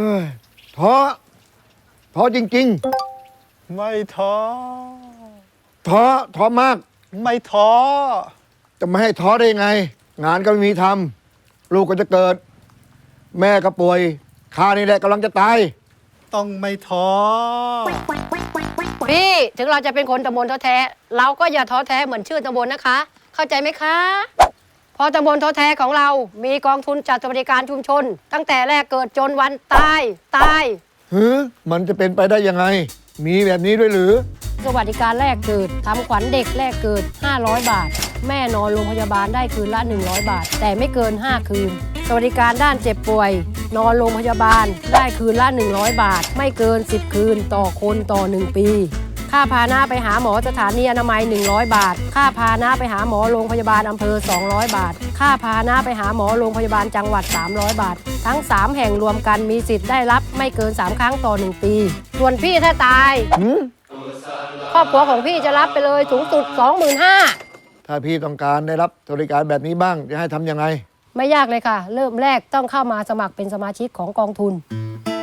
เฮ้ยท้อท้อจริง ไม่ท้อ ๆ ท้อท้อมาก ไม่ท้อ จะไม่ให้ท้อได้ยังไง งานก็ไม่มีทำลูกก็จะเกิด แม่ก็ป่วยข้านี่แหละกำลังจะตาย ต้องไม่ท้อ พี่ถึงเราจะเป็นคนตำบลท้อแท้ เราก็อย่าท้อแท้เหมือนชื่อตำบลนะคะ เข้าใจไหมคะเพอตำบลท้อแท้ของเรามีกองทุนจัดสวัสดิการชุมชน ตั้งแต่แรกเกิดจนวันตายตายหือมันจะเป็นไปได้ยังไง มีแบบนี้ด้วยหรือ สวัสดิการแรกเกิดทำขวัญเด็กแรกเกิด 500 บาท แม่นอนโรงพยาบาลได้คืนละ 100 บาท แต่ไม่เกิน 5 คืน สวัสดิการด้านเจ็บป่วย นอนโรงพยาบาลได้คืนละ 100 บาท ไม่เกิน 10 คืนต่อคนต่อ 1 ปี ค่าพาหนะไปหาหมอสถานีอนามัย 100 บาท ค่าพาหนะไปหาหมอโรงพยาบาลอำเภอ 200 บาท ค่าพาหนะไปหาหมอโรงพยาบาลจังหวัด 300 บาท ทั้ง 3 แห่งรวมกันมีสิทธิ์ได้รับไม่เกิน 3 ครั้งต่อ 1 ปี ส่วนพี่ถ้าตายหืมครอบครัวของพี่จะรับไปเลยสูงสุด 25,000 ถ้าพี่ต้องการได้รับสวัสดิการแบบนี้บ้างจะให้ทำยังไง ไม่ยากเลยค่ะ เริ่มแรกต้องเข้ามาสมัครเป็นสมาชิกของกองทุน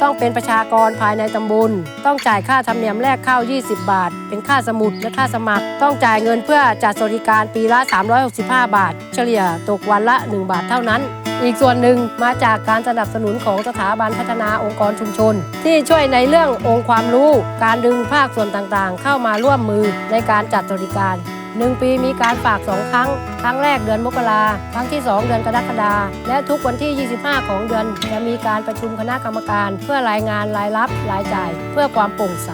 ต้องเป็นประชากรภายในตำบล ต้องจ่ายค่าธรรมเนียมแรกเข้า 20 บาท เป็นค่าสมุดและค่าสมัคร ต้องจ่ายเงินเพื่อจัดสวัสดิการปีละ 365 บาท เฉลี่ยตกวันละ 1 บาทเท่านั้น อีกส่วนหนึ่งมาจากการสนับสนุนของสถาบันพัฒนาองค์กรชุมชน ที่ช่วยในเรื่ององค์ความรู้ การดึงภาคส่วนต่างๆ เข้ามาร่วมมือในการจัดสวัสดิการ หนึ่งปีมีการฝาก 2 ครั้ง ครั้งแรกเดือนมกราครั้งที่ 2 เดือนกรกฎาและทุกวันที่ 25 ของเดือน จะมีการประชุมคณะกรรมการ เพื่อรายงานรายรับรายจ่าย เพื่อความโปร่งใส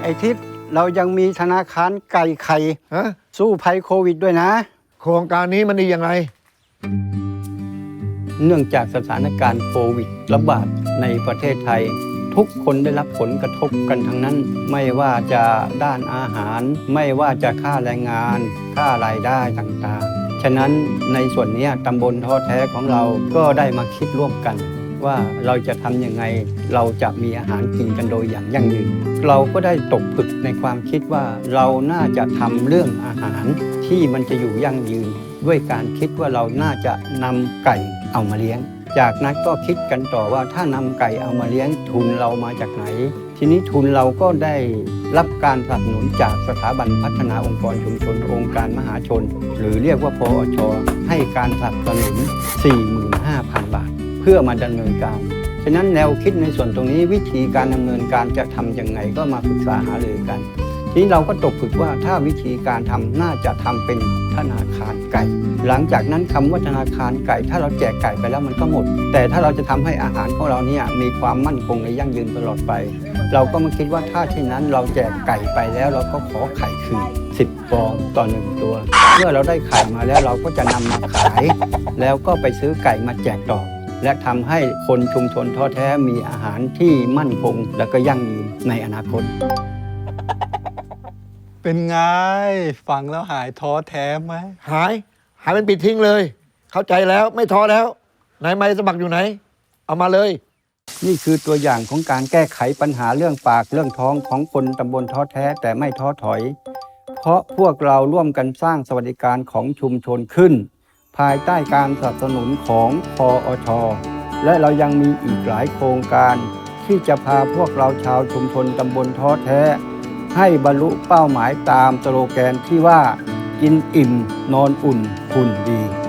ไอ้ทิศเรายังมีธนาคารไก่ไข่ฮะสู้ภัยโควิดด้วยนะ โครงการนี้มันดียังไงเนื่องจากสถานการณ์โควิดระบาดในประเทศไทย ทุกคนได้รับผลกระทบกันทั้งนั้น ไม่ว่าจะด้านอาหาร ไม่ว่าจะค่าแรงงาน ค่ารายได้ต่างๆ ฉะนั้นในส่วนนี้ตำบลท้อแท้ของเราก็ได้มาคิดร่วมกันว่าเราจะทำยังไงเราจะมีอาหารกินกันโดยอย่างยั่งยืน เราก็ได้ตกผึกในความคิดว่าเราน่าจะทำเรื่องอาหารที่มันจะอยู่ยั่งยืน ด้วยการคิดว่าเราน่าจะนำไก่เอามาเลี้ยง จากนั้นก็คิดกันต่อว่าถ้านำไก่เอามาเลี้ยงทุนเรามาจากไหน ทีนี้ทุนเราก็ได้รับการสนับสนุนจากสถาบันพัฒนาองค์กรชุมชนองค์การมหาชน หรือเรียกว่าพอชให้การสนับสนุน 45,000 บาท เพื่อมาดำเนินการฉะนั้นแนวคิดในส่วนตรงนี้วิธีการดำเนินการจะทำยังไงก็มาปรึกษาหารือกัน ทีนี้เราก็ตกผึกว่าถ้าวิธีการทำน่าจะทำเป็น ธนาคารไก่ หลังจากนั้นคำว่าธนาคารไก่ ถ้าเราแจกไก่ไปแล้วมันก็หมด แต่ถ้าเราจะทำให้อาหารของเราเนี่ยมีความมั่นคงและยั่งยืนตลอดไป เราก็มาคิดว่าถ้าเช่นนั้นเราแจกไก่ไปแล้วเราก็ขอไข่คืน10ฟองต่อหนึ่งตัว เมื่อเราได้ไข่มาแล้วเราก็จะนำมาขาย แล้วก็ไปซื้อไก่มาแจกต่อ และทำให้คนชุมชนท้อแท้มีอาหารที่มั่นคงและก็ยั่งยืนในอนาคต เป็นไง ฟังแล้วหายท้อแท้ไหม หาย หายเป็นปิดทิ้งเลย เข้าใจแล้วไม่ท้อแล้วไหนไม่สมัครอยู่ไหน เอามาเลย นี่คือตัวอย่างของการแก้ไขปัญหาเรื่องปากเรื่องท้องของคนตำบลท้อแท้แต่ไม่ท้อถอย เพราะพวกเราร่วมกันสร้างสวัสดิการของชุมชนขึ้น ภายใต้การสนับสนุนของพออชและเรายังมีอีกหลายโครงการ ที่จะพาพวกเราชาวชุมชนตำบลท้อแท้ ให้บรรลุเป้าหมายตามสโลแกนที่ว่ากินอิ่มนอนอุ่นหุ่นดี